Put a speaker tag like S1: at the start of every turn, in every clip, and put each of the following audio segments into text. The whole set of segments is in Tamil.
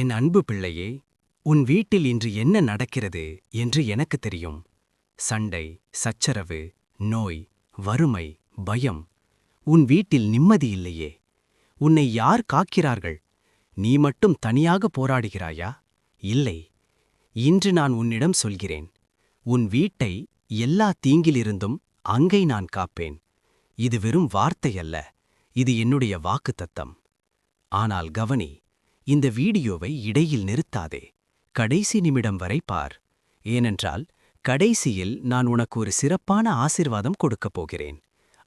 S1: என் அன்பு பிள்ளையே உன் வீட்டில் இன்று என்ன நடக்கிறது என்று எனக்கு தெரியும். சண்டை சச்சரவு நோய் வறுமை பயம். உன் வீட்டில் நிம்மதி இல்லையே. உன்னை யார் காக்கிறார்கள்? நீ மட்டும் தனியாக போராடுகிறாயா? இல்லை. இன்று நான் உன்னிடம் சொல்கிறேன். உன் வீட்டை எல்லா தீங்கிலிருந்தும் அங்கை நான் காப்பேன். இது வெறும் வார்த்தை அல்ல. இது என்னுடைய வாக்குத்தத்தம். ஆனால் கவனி இந்த வீடியோவை இடையில் நிறுத்தாதே. கடைசி நிமிடம் வரை பார். ஏனென்றால் கடைசியில் நான் உனக்கு ஒரு சிறப்பான ஆசிர்வாதம் கொடுக்கப் போகிறேன்.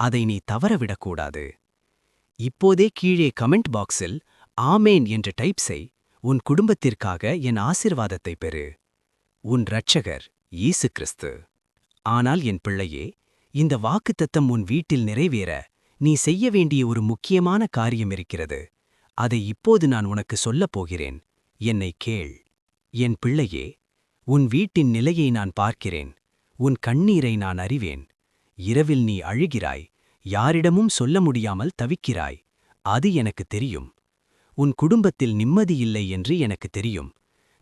S1: அதை நீ தவறவிடக்கூடாது இப்போதே கீழே கமெண்ட் பாக்ஸில் ஆமேன் என்று டைப் செய். உன் குடும்பத்திற்காக என் ஆசிர்வாதத்தை பெறு. உன் இரட்சகர் ஈசு கிறிஸ்து. ஆனால் என் பிள்ளையே இந்த வாக்குத்தத்தம் உன் வீட்டில் நிறைவேற. நீ செய்ய வேண்டிய ஒரு முக்கியமான காரியம் இருக்கிறது. அதை இப்போது நான் உனக்கு சொல்லப் போகிறேன். என்னை கேள். என் பிள்ளையே உன் வீட்டின் நிலையை நான் பார்க்கிறேன். உன் கண்ணீரை நான் அறிவேன். இரவில் நீ அழுகிறாய். யாரிடமும் சொல்ல முடியாமல் தவிக்கிறாய். அது எனக்கு தெரியும். உன் குடும்பத்தில் நிம்மதியில்லை என்று எனக்கு தெரியும்.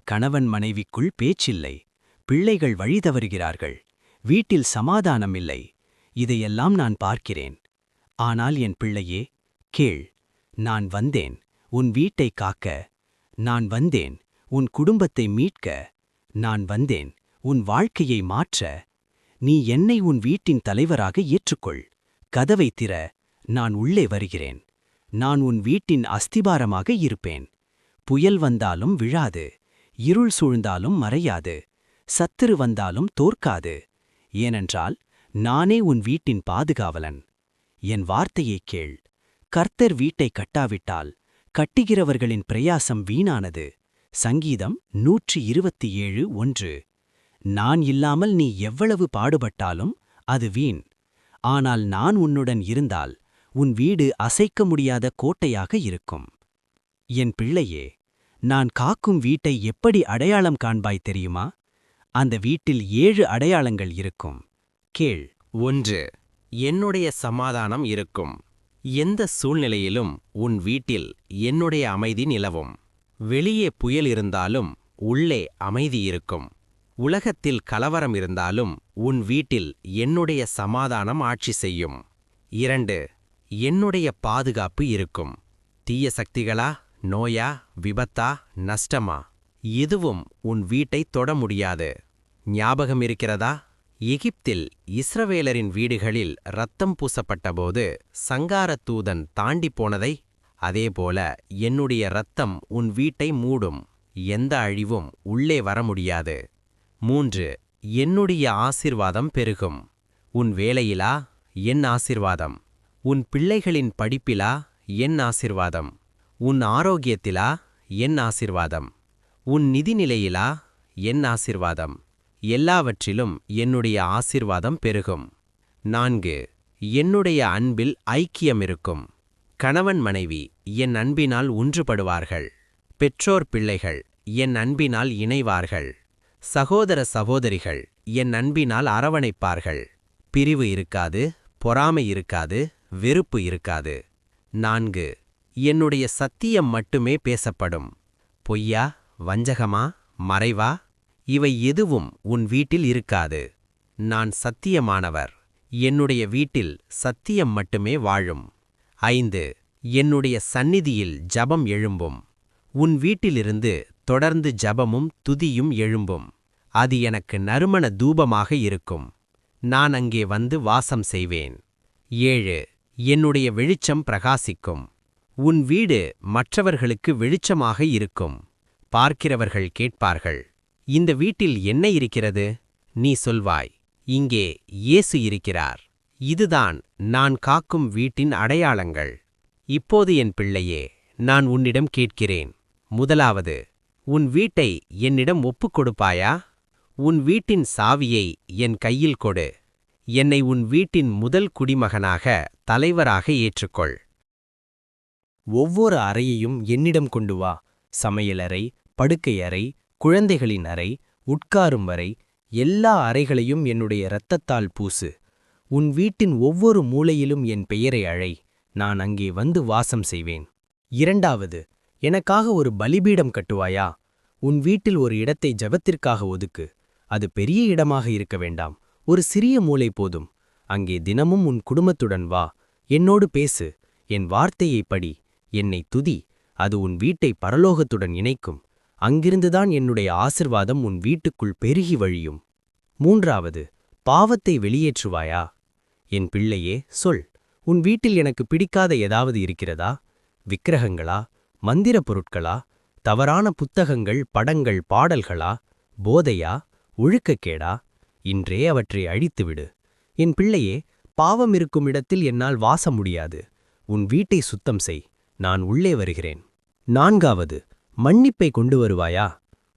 S1: கணவன் மனைவிக்குள் பேச்சில்லை. பிள்ளைகள் வழி தவறுகிறார்கள். வீட்டில் சமாதானம் இல்லை. இதையெல்லாம் நான் பார்க்கிறேன். ஆனால் என் பிள்ளையே கேள். நான் வந்தேன். உன் வீட்டை காக்க. நான் வந்தேன். உன் குடும்பத்தை மீட்க. நான் வந்தேன். உன் வாழ்க்கையை மாற்ற. நீ என்னை உன் வீட்டின் தலைவராக ஏற்றுக்கொள். கதவை திற. நான் உள்ளே வருகிறேன். நான் உன் வீட்டின் அஸ்திபாரமாக இருப்பேன். புயல் வந்தாலும் விழாது. இருள் சூழ்ந்தாலும் மறையாது. சத்துரு வந்தாலும் தோற்காது. ஏனென்றால் நானே உன் வீட்டின் பாதுகாவலன். என் வார்த்தையைக் கேள். கர்த்தர் வீட்டை கட்டாவிட்டால் கட்டுகிறவர்களின் பிரயாசம் வீணானது. சங்கீதம் நூற்றி இருபத்தி ஏழு ஒன்று. நான் இல்லாமல் நீ எவ்வளவு பாடுபட்டாலும் அது வீண். ஆனால் நான் உன்னுடன் இருந்தால் உன் வீடு அசைக்க முடியாத கோட்டையாக இருக்கும். என் பிள்ளையே நான் காக்கும் வீட்டை எப்படி அடையாளம் காண்பாய் தெரியுமா? அந்த வீட்டில் ஏழு அடையாளங்கள் இருக்கும். கேள்.
S2: ஒன்று. என்னுடைய சமாதானம் இருக்கும். எந்த சூழ்நிலையிலும் உன் வீட்டில் என்னுடைய அமைதி நிலவும். வெளியே புயல் இருந்தாலும் உள்ளே அமைதி இருக்கும். உலகத்தில் கலவரம் இருந்தாலும் உன் வீட்டில் என்னுடைய சமாதானம் ஆட்சி செய்யும். இரண்டு என்னுடைய பாதுகாப்பு இருக்கும். தீய சக்திகளா நோயா விபத்தா நஷ்டமா? எதுவும் உன் வீட்டை தொட முடியாது. ஞாபகம் இருக்கிறதா? எகிப்தில் இஸ்ரவேலரின் வீடுகளில் ரத்தம் பூசப்பட்டபோது சங்காரத் தூதன் தாண்டி போனதை அதேபோல என்னுடைய ரத்தம் உன் வீட்டை மூடும் எந்த அழிவும் உள்ளே வர முடியாது. மூன்று என்னுடைய ஆசிர்வாதம் பெருகும். உன் வேலையிலா? என் ஆசிர்வாதம். உன் பிள்ளைகளின் படிப்பிலா? என் ஆசிர்வாதம். உன் ஆரோக்கியத்திலா? என் ஆசிர்வாதம். உன் நிதிநிலையிலா? என் ஆசிர்வாதம். எல்லாவற்றிலும் என்னுடைய ஆசிர்வாதம் பெருகும். நான்கு என்னுடைய அன்பில் ஐக்கியம் இருக்கும் கணவன் மனைவி என் அன்பினால் ஒன்றுபடுவார்கள். பெற்றோர் பிள்ளைகள் என் அன்பினால் இணைவார்கள். சகோதர சகோதரிகள் என் அன்பினால் அரவணைப்பார்கள். பிரிவு இருக்காது பொறாமை இருக்காது வெறுப்பு இருக்காது. நான்கு என்னுடைய சத்தியம் மட்டுமே பேசப்படும். பொய்யா வஞ்சகமா மறைவா? இவை எதுவும் உன் வீட்டில் இருக்காது. நான் சத்தியமானவர். என்னுடைய வீட்டில் சத்தியம் மட்டுமே வாழும். ஐந்து என்னுடைய சந்நிதியில் ஜபம் எழும்பும். உன் வீட்டிலிருந்து தொடர்ந்து ஜபமும் துதியும் எழும்பும். அது எனக்கு நறுமண தூபமாக இருக்கும். நான் அங்கே வந்து வாசம் செய்வேன். ஏழு என்னுடைய வெளிச்சம் பிரகாசிக்கும். உன் வீடு மற்றவர்களுக்கு வெளிச்சமாக இருக்கும். பார்க்கிறவர்கள் கேட்பார்கள். இந்த வீட்டில் என்ன இருக்கிறது? நீ சொல்வாய். இங்கே இயேசு இருக்கிறார். இதுதான் நான் காக்கும் வீட்டின் அடையாளங்கள். இப்போது என் பிள்ளையே நான் உன்னிடம் கேட்கிறேன். முதலாவது உன் வீட்டை என்னிடம் ஒப்புக் கொடுப்பாயா? உன் வீட்டின் சாவியை என் கையில் கொடு. என்னை உன் வீட்டின் முதல் குடிமகனாக தலைவராக ஏற்றுக்கொள்.
S1: ஒவ்வொரு அறையையும் என்னிடம் கொண்டு வா. சமையலறை படுக்கையறை குழந்தைகளின் அறை உட்காரும் வரை எல்லா அறைகளையும் என்னுடைய இரத்தத்தால் பூசு. உன் வீட்டின் ஒவ்வொரு மூலையிலும் என் பெயரை அழை. நான் அங்கே வந்து வாசம் செய்வேன். இரண்டாவது எனக்காக ஒரு பலிபீடம் கட்டுவாயா? உன் வீட்டில் ஒரு இடத்தை ஜெபத்திற்காக ஒதுக்கு. அது பெரிய இடமாக இருக்க வேண்டாம். ஒரு சிறிய மூலை போதும். அங்கே தினமும் உன் குடும்பத்துடன் வா. என்னோடு பேசு. என் வார்த்தையைப் படி. என்னை துதி. அது உன் வீட்டை பரலோகத்துடன் இணைக்கும். அங்கிருந்துதான் என்னுடைய ஆசிர்வாதம் உன் வீட்டுக்குள் பெருகி வழியும். மூன்றாவது பாவத்தை வெளியேற்றுவாயா? என் பிள்ளையே சொல். உன் வீட்டில் எனக்கு பிடிக்காத ஏதாவது இருக்கிறதா? விக்கிரகங்களா? மந்திரப் பொருட்களா? தவறான புத்தகங்கள் படங்கள் பாடல்களா? போதையா? ஒழுக்கக்கேடா? இன்றே அவற்றை அழித்துவிடு. என் பிள்ளையே பாவம் இருக்கும் இடத்தில் என்னால் வாச முடியாது. உன் வீட்டை சுத்தம் செய். நான் உள்ளே வருகிறேன். நான்காவது மன்னிப்பை கொண்டு வருவாயா?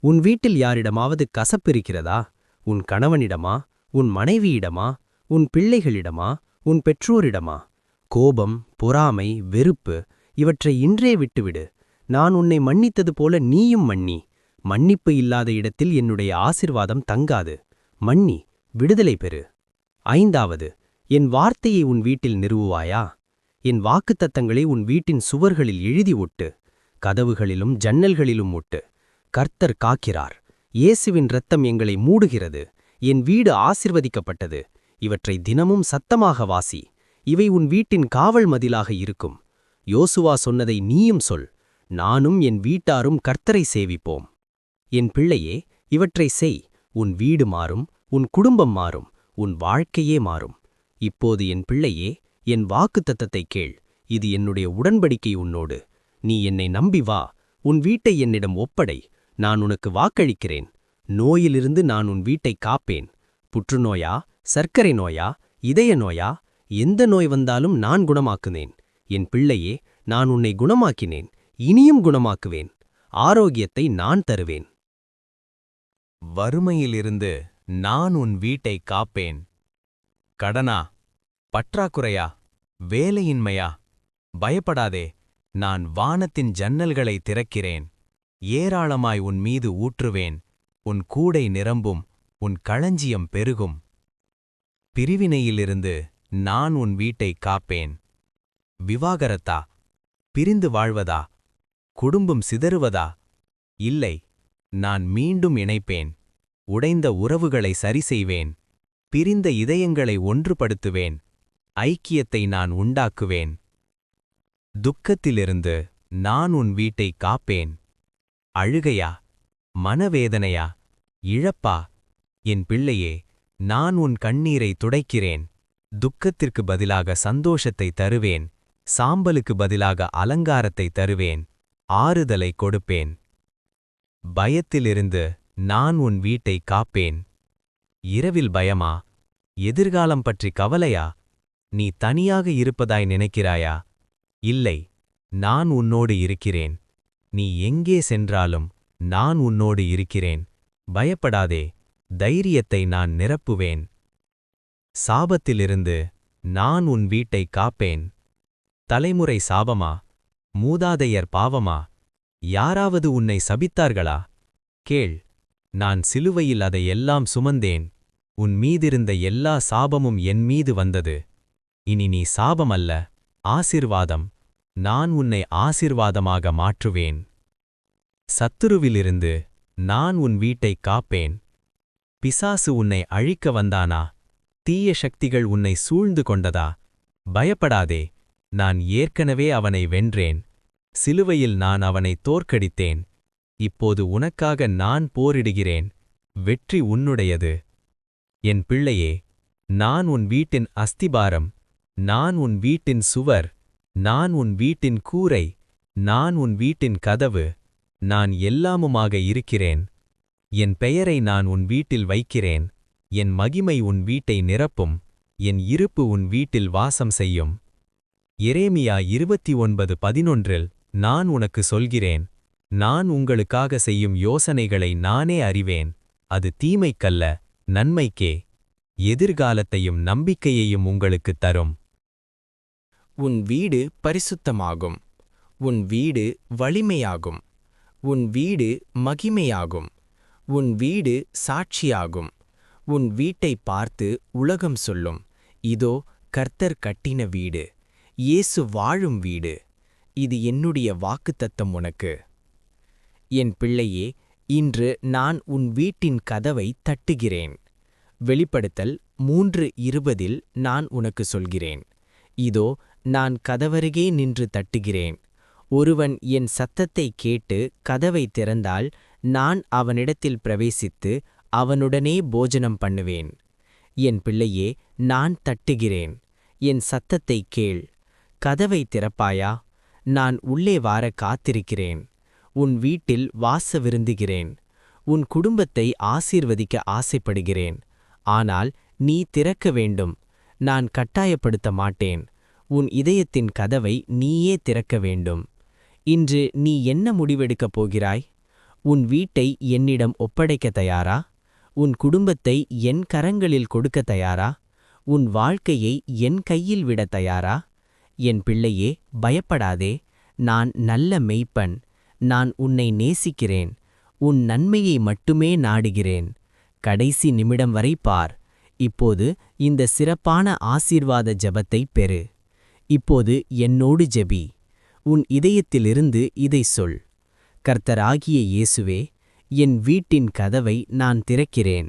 S1: உன் வீட்டில் யாரிடமாவது கசப்பிருக்கிறதா? உன் கணவனிடமா? உன் மனைவியிடமா? உன் பிள்ளைகளிடமா? உன் பெற்றோரிடமா? கோபம் பொறாமை வெறுப்பு இவற்றை இன்றே விட்டுவிடு. நான் உன்னை மன்னித்தது போல நீயும் மன்னி. மன்னிப்பு இல்லாத இடத்தில் என்னுடைய ஆசிர்வாதம் தங்காது. மன்னி விடுதலை பெறு. ஐந்தாவது என் வார்த்தையை உன் வீட்டில் நிறுவுவாயா? என் வாக்குத்தத்தங்களை உன் வீட்டின் சுவர்களில் எழுதி ஒட்டு. கதவுகளிலும் ஜன்னல்களிலும் முட்டு கர்த்தர் காக்கிறார். இயேசுவின் இரத்தம் எங்களை மூடுகிறது. என் வீடு ஆசிர்வதிக்கப்பட்டது. இவற்றை தினமும் சத்தமாக வாசி. இவை உன் வீட்டின் காவல் மதிலாக இருக்கும். யோசுவா சொன்னதை நீயும் சொல். நானும் என் வீட்டாரும் கர்த்தரை சேவிப்போம். என் பிள்ளையே இவற்றை செய். உன் வீடு மாறும். உன் குடும்பம் மாறும். உன் வாழ்க்கையே மாறும். இப்போது என் பிள்ளையே என் வாக்குத்தத்தத்தை கேள். இது என்னுடைய உடன்படிக்கை உன்னோடு. நீ என்னை நம்பி வா. உன் வீட்டை என்னிடம் ஒப்படை. நான் உனக்கு வாக்களிக்கிறேன். நோயிலிருந்து நான் உன் வீட்டை காப்பேன். புற்றுநோயா? சர்க்கரை நோயா? இதய நோயா? எந்த நோய் வந்தாலும் நான் குணமாக்குனேன். என் பிள்ளையே நான் உன்னை குணமாக்கினேன். இனியும் குணமாக்குவேன். ஆரோக்கியத்தை நான் தருவேன்.
S2: வறுமையிலிருந்து நான் உன் வீட்டை காப்பேன். கடனா? பற்றாக்குறையா? வேலையின்மையா? பயப்படாதே. நான் வானத்தின் ஜன்னல்களை திறக்கிறேன். ஏராளமாய் உன் மீது ஊற்றுவேன். உன் கூடை நிரம்பும். உன் களஞ்சியம் பெருகும். பிரிவினையிலிருந்து நான் உன் வீட்டை காப்பேன். விவாகரத்தா? பிரிந்து வாழ்வதா? குடும்பம் சிதறுவதா? இல்லை. நான் மீண்டும் இணைப்பேன். உடைந்த உறவுகளை சரி செய்வேன் பிரிந்த இதயங்களை ஒன்றுபடுத்துவேன். ஐக்கியத்தை நான் உண்டாக்குவேன். துக்கத்திலிருந்து நான் உன் வீட்டை காப்பேன். அழுகையா? மனவேதனையா? இழப்பா? என் பிள்ளையே நான் உன் கண்ணீரை துடைக்கிறேன். துக்கத்திற்கு பதிலாக சந்தோஷத்தை தருவேன். சாம்பலுக்கு பதிலாக அலங்காரத்தை தருவேன். ஆறுதலை கொடுப்பேன். பயத்திலிருந்து நான் உன் வீட்டை காப்பேன். இரவில் பயமா? எதிர்காலம் பற்றி கவலையா? நீ தனியாக இருப்பதாய் நினைக்கிறாயா? இல்லை நான் உன்னோடு இருக்கிறேன். நீ எங்கே சென்றாலும் நான் உன்னோடு இருக்கிறேன். பயப்படாதே தைரியத்தை நான் நிரப்புவேன். சாபத்திலிருந்து நான் உன் வீட்டை காப்பேன். தலைமுறை சாபமா? மூதாதையர் பாவமா? யாராவது உன்னை சபித்தார்களா? கேள் நான் சிலுவையில் அதையெல்லாம் சுமந்தேன். உன் மீதிருந்த எல்லா சாபமும் என் மீது வந்தது. இனி நீ சாபமல்ல ஆசிர்வாதம். நான் உன்னை ஆசிர்வாதமாக மாற்றுவேன். சத்துருவிலிருந்து நான் உன் வீட்டைக் காப்பேன். பிசாசு உன்னை அழிக்க வந்தானா? தீய சக்திகள் உன்னை சூழ்ந்து கொண்டதா? பயப்படாதே நான் ஏற்கனவே அவனை வென்றேன். சிலுவையில் நான் அவனை தோற்கடித்தேன். இப்போது உனக்காக நான் போரிடுகிறேன். வெற்றி உன்னுடையது. என் பிள்ளையே நான் உன் வீட்டின் அஸ்திபாரம் நான் உன் வீட்டின் சுவர். நான் உன் வீட்டின் கூரை நான் உன் வீட்டின் கதவு நான் எல்லாமுமாக இருக்கிறேன். என் பெயரை நான் உன் வீட்டில் வைக்கிறேன். என் மகிமை உன் வீட்டை நிரப்பும். என் இருப்பு உன் வீட்டில் வாசம் செய்யும். எரேமியா இருபத்தி ஒன்பது பதினொன்றில் நான் உனக்கு சொல்கிறேன். நான் உங்களுக்காக செய்யும் யோசனைகளை நானே அறிவேன். அது தீமைக்கல்ல நன்மைக்கே. எதிர்காலத்தையும் நம்பிக்கையையும் உங்களுக்குத் தரும்.
S3: உன் வீடு பரிசுத்தமாகும். உன் வீடு வலிமையாகும். உன் வீடு மகிமையாகும். உன் வீடு சாட்சியாகும். உன் வீட்டைப் பார்த்து உலகம் சொல்லும். இதோ கர்த்தர் கட்டின வீடு. இயேசு வாழும் வீடு. இது என்னுடைய வாக்குத்தத்தம் உனக்கு. என் பிள்ளையே இன்று நான் உன் வீட்டின் கதவை தட்டுகிறேன். வெளிப்படுத்தல் மூன்று இருபதில் நான் உனக்கு சொல்கிறேன். இதோ நான் கதவருகே நின்று தட்டுகிறேன். ஒருவன் என் சத்தத்தை கேட்டு கதவை திறந்தால் நான் அவனிடத்தில் பிரவேசித்து அவனுடனே போஜனம் பண்ணுவேன். என் பிள்ளையே நான் தட்டுகிறேன். என் சத்தத்தை கேள். கதவை திறப்பாயா? நான் உள்ளே வார காத்திருக்கிறேன். உன் வீட்டில் வாச விருந்துகிறேன் உன் குடும்பத்தை ஆசீர்வதிக்க ஆசைப்படுகிறேன். ஆனால் நீ திறக்க வேண்டும். நான் கட்டாயப்படுத்த மாட்டேன். உன் இதயத்தின் கதவை நீயே திறக்க வேண்டும். இன்று நீ என்ன முடிவெடுக்கப் போகிறாய்? உன் வீட்டை என்னிடம் ஒப்படைக்க தயாரா? உன் குடும்பத்தை என் கரங்களில் கொடுக்க தயாரா? உன் வாழ்க்கையை என் கையில் விட தயாரா? என் பிள்ளையே பயப்படாதே. நான் நல்ல மெய்ப்பன். நான் உன்னை நேசிக்கிறேன். உன் நன்மையை மட்டுமே நாடுகிறேன். கடைசி நிமிடம் வரை பார். இப்போது இந்த சிறப்பான ஆசீர்வாத ஜபத்தை பெறு. இப்போது என்னோடு ஜெபி. உன் இதயத்திலிருந்து இதை சொல். கர்த்தராகிய இயேசுவே என் வீட்டின் கதவை நான் திறக்கிறேன்.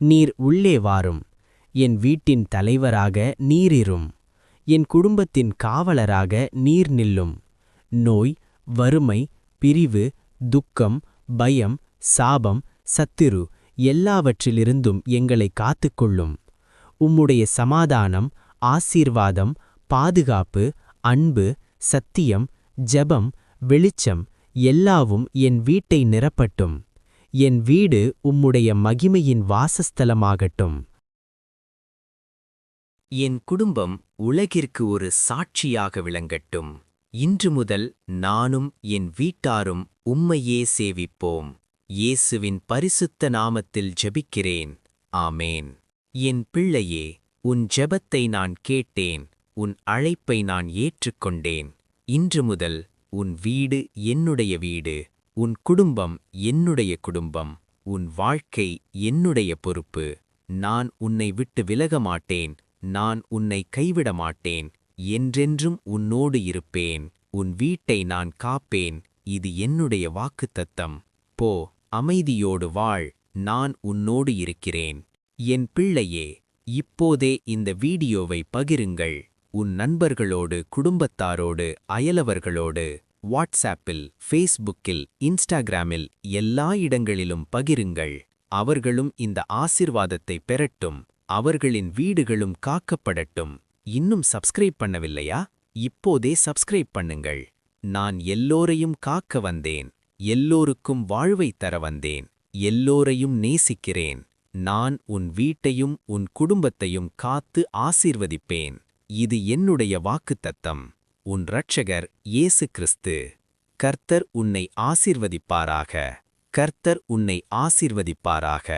S3: நீர் உள்ளே வாரும். என் வீட்டின் தலைவராக நீரிரும். என் குடும்பத்தின் காவலராக நீர் நில்லும். நோய் வறுமை பிரிவு துக்கம் பயம் சாபம் சத்திரு எல்லாவற்றிலிருந்தும் எங்களை காத்துக்கொள்ளும். உம்முடைய சமாதானம் ஆசீர்வாதம் பாதுகாப்பு அன்பு சத்தியம் ஜெபம் வெளிச்சம் எல்லாவும் என் வீட்டை நிரப்பட்டும். என் வீடு உம்முடைய மகிமையின் வாசஸ்தலமாகட்டும்.
S1: என் குடும்பம் உலகிற்கு ஒரு சாட்சியாக விளங்கட்டும். இன்று முதல் நானும் என் வீட்டாரும் உம்மையே சேவிப்போம். இயேசுவின் பரிசுத்த நாமத்தில் ஜெபிக்கிறேன். ஆமேன். என் பிள்ளையே உன் ஜெபத்தை நான் கேட்டேன். உன் அழைப்பை நான் ஏற்றுக்கொண்டேன். இன்று முதல் உன் வீடு என்னுடைய வீடு உன் குடும்பம் என்னுடைய குடும்பம் உன் வாழ்க்கை என்னுடைய பொறுப்பு. நான் உன்னை விட்டு விலக மாட்டேன் நான் உன்னை கைவிட மாட்டேன் என்றென்றும் உன்னோடு இருப்பேன் உன் வீட்டை நான் காப்பேன் இது என்னுடைய வாக்குத்தத்தம். போ அமைதியோடு வாழ் நான் உன்னோடு இருக்கிறேன். என் பிள்ளையே இப்போதே இந்த வீடியோவை பகிருங்கள். உன் நண்பர்களோடு குடும்பத்தாரோடு அயலவர்களோடு வாட்ஸ்ஆப்பில் ஃபேஸ்புக்கில் இன்ஸ்டாகிராமில் எல்லா இடங்களிலும் பகிருங்கள். அவர்களும் இந்த ஆசிர்வாதத்தை பெறட்டும். அவர்களின் வீடுகளும் காக்கப்படட்டும். இன்னும் சப்ஸ்கிரைப் பண்ணவில்லையா? இப்போதே சப்ஸ்கிரைப் பண்ணுங்கள். நான் எல்லோரையும் காக்க வந்தேன். எல்லோருக்கும் வாழ்வை தர வந்தேன். எல்லோரையும் நேசிக்கிறேன். நான் உன் வீட்டையும் உன் குடும்பத்தையும் காத்து ஆசீர்வதிப்பேன். இது என்னுடைய வாக்குத்தத்தம். உன் இரட்சகர் இயேசு கிறிஸ்து கர்த்தர் உன்னை ஆசிர்வதிப்பாராக. கர்த்தர் உன்னை ஆசிர்வதிப்பாராக.